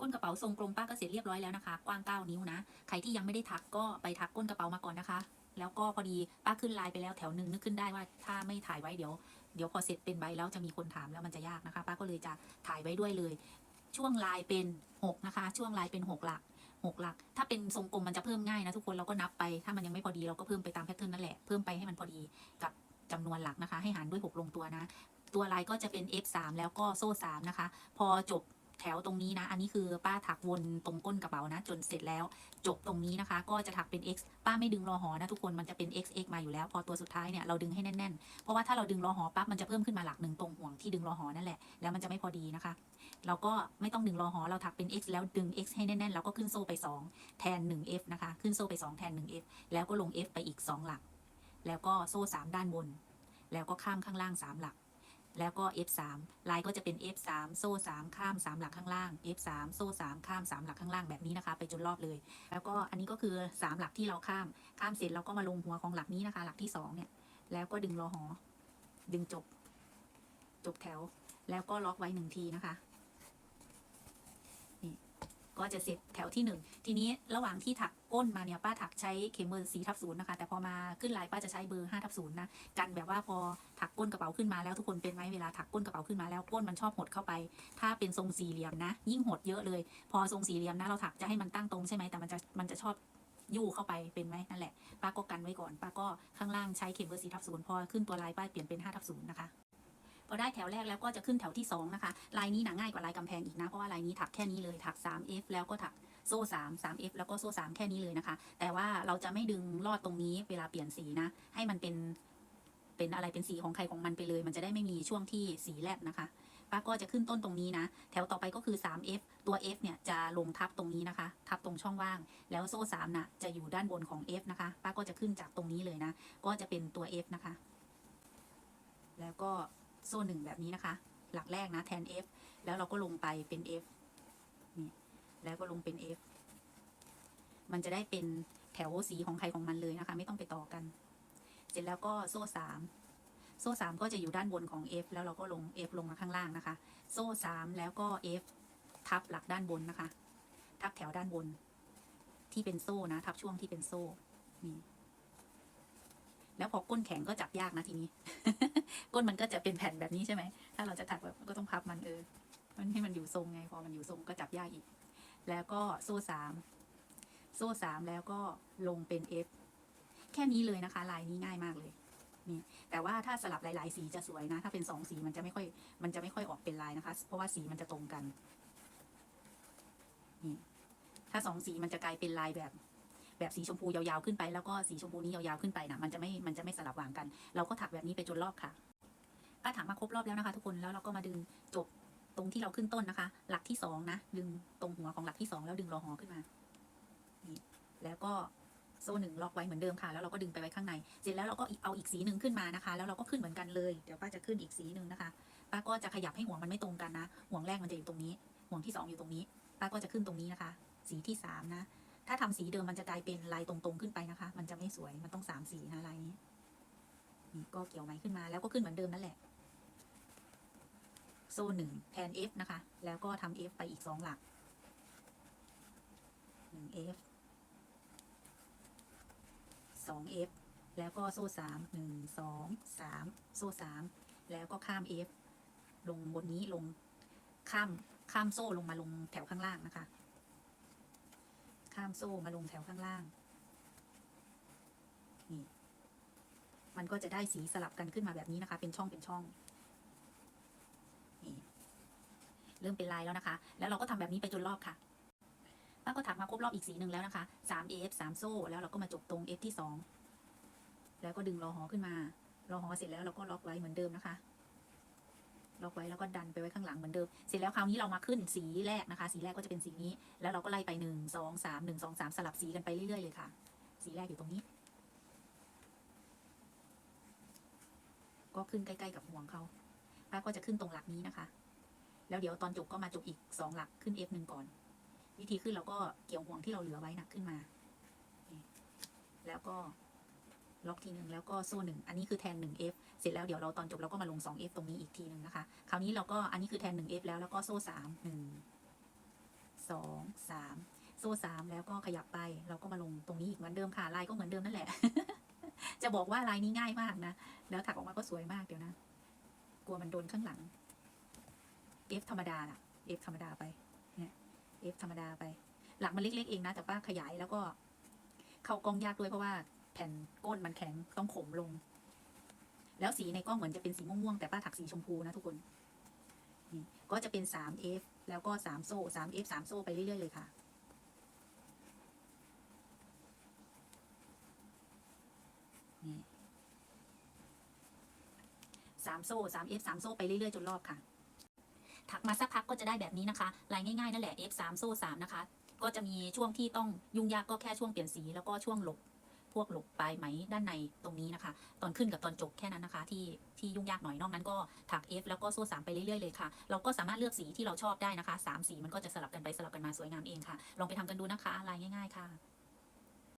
ก้นกระเป๋าทรงกลมป้าก็เสร็จเรียบร้อยแล้วนะคะ กว้าง 9 นิ้วนะ ใครที่ยังไม่ได้ทักก็ไปทักก้นกระเป๋ามาก่อนนะคะ แล้วก็พอดีป้าขึ้นไลน์ไปแล้วแถวหนึ่งนึกขึ้นได้ว่าถ้าไม่ถ่ายไว้เดี๋ยว เดี๋ยวพอเสร็จเป็นใบแล้วจะมีคนถามแล้วมันจะยากนะคะ ป้าก็เลยจะถ่ายไว้ด้วยเลย ช่วงลายเป็น 6 นะคะ ช่วงลายเป็น 6 หลัก 6 หลัก ถ้าเป็นทรงกลมมันจะเพิ่มง่ายนะทุกคนเราก็นับไป ถ้ามันยังไม่พอดีเราก็เพิ่มไปตามแพทเทิร์นนั่นแหละ เพิ่มไปให้มันพอดีกับจำนวนหลักนะคะ ให้หารด้วย 6 ลงตัวนะ ตัวลายก็จะเป็น F3 แล้วก็โซ่3นะคะ พอจบ แถวตรงนี้นะ อันนี้คือป้าถักวนตรงก้นกระเป๋านะ จนเสร็จแล้ว จบตรงนี้นะคะ ก็จะถักเป็น X ป้าไม่ดึงรอหอนะทุกคนมันจะเป็น XX มาอยู่แล้ว พอตัวสุดท้ายเนี่ยเราดึงให้แน่นๆ เพราะว่าถ้าเราดึงรอหอปั๊บมันจะเพิ่มขึ้นมาหลักหนึ่งตรงห่วงที่ดึงรอหอนั่นแหละแล้วมันจะไม่พอดีนะคะ เราก็ไม่ต้องดึงรอหอเราถักเป็น X แล้วดึง X ให้แน่นๆแล้วก็ขึ้นโซ่ไป 2 แทน 1F นะคะ ขึ้นโซ่ไป 2 แทน 1F แล้วก็ลง F ไปอีก 2 หลัก แล้วก็โซ่ 3 ด้านบน แล้วก็ข้ามข้างล่าง 3 หลัก แล้วก็ F3 ลายก็จะเป็น F3 โซ่ 3 ข้าม 3 หลักข้างล่าง F3 โซ่ 3 ข้าม 3 หลักข้างล่างแบบนี้นะคะ ไปจนรอบเลย แล้วก็อันนี้ก็คือ 3 หลักที่เราข้าม ข้ามเสร็จเราก็มาลงหัวของหลักนี้นะคะ หลักที่2เนี่ยแล้วก็ดึงรอหอ ดึงจบ จบแถว แล้วก็ล็อกไว้หนึ่งทีนะคะ ก็จะเสร็จแถวที่หนึ่งทีนี้ระหว่างที่ถักก้นมาเนี่ยป้าถักใช้เข็มเบอร์สี่ทับศูนย์นะคะ แต่พอมาขึ้นลายป้าจะใช้เบอร์ห้าทับศูนย์นะกันแบบว่าพอถักก้นกระเป๋าขึ้นมาแล้วทุกคนเป็นไหมเวลาถักก้นกระเป๋าขึ้นมาแล้วก้นมันชอบหดเข้าไป ถ้าเป็นทรงสี่เหลี่ยมนะ ยิ่งหดเยอะเลย พอทรงสี่เหลี่ยมนะเราถักจะให้มันตั้งตรงใช่ไหมแต่มันจะมันจะชอบยู่เข้าไปเป็นไหมนั่นแหละป้าก็กันไว้ก่อนป้าก็ข้างล่างใช้เข็มเบอร์สี่ทับศูนย์พอขึ้นตัวลายป้าเปลี่ยนเป็นห้าทับศูนย์นะคะ พอได้แถวแรกแล้วก็จะขึ้นแถวที่2นะคะลายนี้หนาง่ายกว่าลายกำแพงอีกนะเพราะว่าลายนี้ถักแค่นี้เลยถัก 3F แล้วก็ถักโซ่3 3F แล้วก็โซ่3แค่นี้เลยนะคะ แต่ว่าเราจะไม่ดึงลอดตรงนี้เวลาเปลี่ยนสีนะ ให้มันเป็นเป็นอะไรเป็นสีของใครของมันไปเลย มันจะได้ไม่มีช่วงที่สีแลบนะคะป้าก็จะขึ้นต้นตรงนี้นะ แถวต่อไปก็คือ 3F ตัว F เนี่ยจะลงทับตรงนี้นะคะ ทับตรงช่องว่าง แล้วโซ่3น่ะจะอยู่ด้านบนของ F นะคะ ป้าก็จะขึ้นจากตรงนี้เลยนะ ก็จะเป็นตัว F นะคะ แล้วก็ โซ่หนึ่งแบบนี้นะคะ หลักแรกนะแทน F แล้วเราก็ลงไปเป็น F นี่แล้วก็ลงเป็น F มันจะได้เป็นแถวสีของใครของมันเลยนะคะ ไม่ต้องไปต่อกัน เสร็จแล้วก็โซ่สามโซ่สามก็จะอยู่ด้านบนของ F แล้วเราก็ลง F ลงมาข้างล่างนะคะ โซ่สามแล้วก็ F ทับหลักด้านบนนะคะ ทับแถวด้านบน ที่เป็นโซ่นะ ทับช่วงที่เป็นโซ่นี่แล้วพอก้นแข็งก็จับยากนะทีนี้ ก้นมันก็จะเป็นแผ่นแบบนี้ใช่ไหม ถ้าเราจะถักแบบก็ต้องพับมันเออ มันให้มันอยู่ทรงไง พอมันอยู่ทรงก็จับยากอีก แล้วก็โซ่สามโซ่สามแล้วก็ลงเป็น F แค่นี้เลยนะคะ ลายนี้ง่ายมากเลย นี่ แต่ว่าถ้าสลับหลายๆสีจะสวยนะ ถ้าเป็นสองสีมันจะไม่ค่อย มันจะไม่ค่อยออกเป็นลายนะคะ เพราะว่าสีมันจะตรงกัน นี่ ถ้าสองสีมันจะกลายเป็นลายแบบแบบสีชมพูยาวๆขึ้นไปแล้วก็สีชมพูนี้ยาวๆขึ้นไปนะมันจะไม่ มันจะไม่สลับวางกัน เราก็ถักแบบนี้ไปจนรอบค่ะ ป้าถักมาครบรอบแล้วนะคะ ทุกคนแล้วเราก็มาดึงจบตรงที่เราขึ้นต้นนะคะ หลักที่สองนะ ดึงตรงหัวของหลักที่สองแล้วดึงรอหอขึ้นมานี่แล้วก็โซ่หนึ่งล็อกไว้เหมือนเดิมค่ะ แล้วเราก็ดึงไปไว้ข้างใน เสร็จแล้วเราก็เอาอีกสีหนึ่งขึ้นมานะคะ แล้วเราก็ขึ้นเหมือนกันเลย เดี๋ยวป้าจะขึ้นอีกสีหนึ่งนะคะ ป้าก็จะขยับให้ห่วงมันไม่ตรงกันนะ ห่วงแรกมันจะอยู่ตรงนี้ ห่วงที่สองอยู่ตรงนี้ ป้าก็จะขึ้นตรงนี้นะคะ สีที่สามนะ ถ้าทำสีเดิมมันจะกลายเป็นลายตรงๆขึ้นไปนะคะ มันจะไม่สวย มันต้องสามสีนะลายนี้ ก็เกี่ยวไหมขึ้นมาแล้วก็ขึ้นเหมือนเดิมนั่นแหละ โซ่หนึ่งแทน F นะคะ แล้วก็ทำ F ไปอีกสองหลักหนึ่ง F สอง F แล้วก็โซ่สามหนึ่งสองสามโซ่สามแล้วก็ข้าม F ลงบนนี้ลงข้ามข้ามโซ่ลงมาลงแถวข้างล่างนะคะ ข้ามโซ่มาลงแถวข้างล่าง นี่ มันก็จะได้สีสลับกันขึ้นมาแบบนี้นะคะ เป็นช่องเป็นช่องนี่เริ่มเป็นลายแล้วนะคะ แล้วเราก็ทำแบบนี้ไปจนรอบค่ะป้าก็ถักมาครบรอบอีกสีหนึ่งแล้วนะคะ3 F 3โซ่ แล้วเราก็มาจบตรง F ที่ 2 แล้วก็ดึงรอหอขึ้นมารอหอเสร็จแล้วเราก็ล็อกไว้เหมือนเดิมนะคะล็อกไว้แล้วก็ดันไปไว้ข้างหลังเหมือนเดิม เสร็จแล้วคราวนี้เรามาขึ้นสีแรกนะคะ สีแรกก็จะเป็นสีนี้ แล้วเราก็ไล่ไปหนึ่งสองสามหนึ่งสองสามสลับสีกันไปเรื่อยๆเลยค่ะ สีแรกอยู่ตรงนี้ ก็ขึ้นใกล้ๆกับห่วงเขาป้าก็จะขึ้นตรงหลักนี้นะคะ แล้วเดี๋ยวตอนจบก็มาจบอีกสองหลักขึ้น F หนึ่งก่อน วิธีขึ้นเราก็เกี่ยวห่วงที่เราเหลือไว้นะขึ้นมา แล้วก็ล็อกทีหนึ่งแล้วก็โซ่หนึ่งอันนี้คือแทนหนึ่ง F เสร็จแล้วเดี๋ยวเราตอนจบเราก็มาลงสอง F ตรงนี้อีกทีหนึ่งนะคะ คราวนี้เราก็อันนี้คือแทนหนึ่ง F แล้วแล้วก็โซ่สามหนึ่งสองสามโซ่สามแล้วก็ขยับไป เราก็มาลงตรงนี้อีกเหมือนเดิมค่ะลายก็เหมือนเดิมนั่นแหละ จะบอกว่าลายนี้ง่ายมากนะ แล้วถักออกมาก็สวยมากเดี๋ยวนะ กลัวมันโดนข้างหลัง F ธรรมดาล่ะ F ธรรมดาไป เนี่ย F ธรรมดาไป หลักมันเล็กๆเองนะ แต่ป้าขยายแล้วก็ เข้ากล้องยากด้วยเพราะว่าแผ่นก้นมันแข็งต้องขมลง แล้วสีในกล้องเหมือนจะเป็นสีม่วงๆแต่ป้าถักสีชมพูนะทุกคนนี่ก็จะเป็น 3F แล้วก็ 3 โซ่ 3F 3 โซ่ไปเรื่อยๆเลยค่ะ สามโซ่สา 3F มโซ่ไปเรื่อยๆ จนรอบค่ะ ถักมาสักพักก็จะได้แบบนี้นะคะ ลายง่ายๆนั่นแหละ F มโซ่สามนะคะ ก็จะมีช่วงที่ต้องยุ่งยากก็แค่ช่วงเปลี่ยนสีแล้วก็ช่วงหลบ พวกหลบปลายไหมด้านในตรงนี้นะคะ ตอนขึ้นกับตอนจบแค่นั้นนะคะ ที่ที่ยุ่งยากหน่อยนอกนั้นก็ถัก F แล้วก็โซ่สามไปเรื่อยๆเลยค่ะ เราก็สามารถเลือกสีที่เราชอบได้นะคะสามสีมันก็จะสลับกันไปสลับกันมาสวยงามเองค่ะ ลองไปทำกันดูนะคะ ลายง่าย ๆ ค่ะ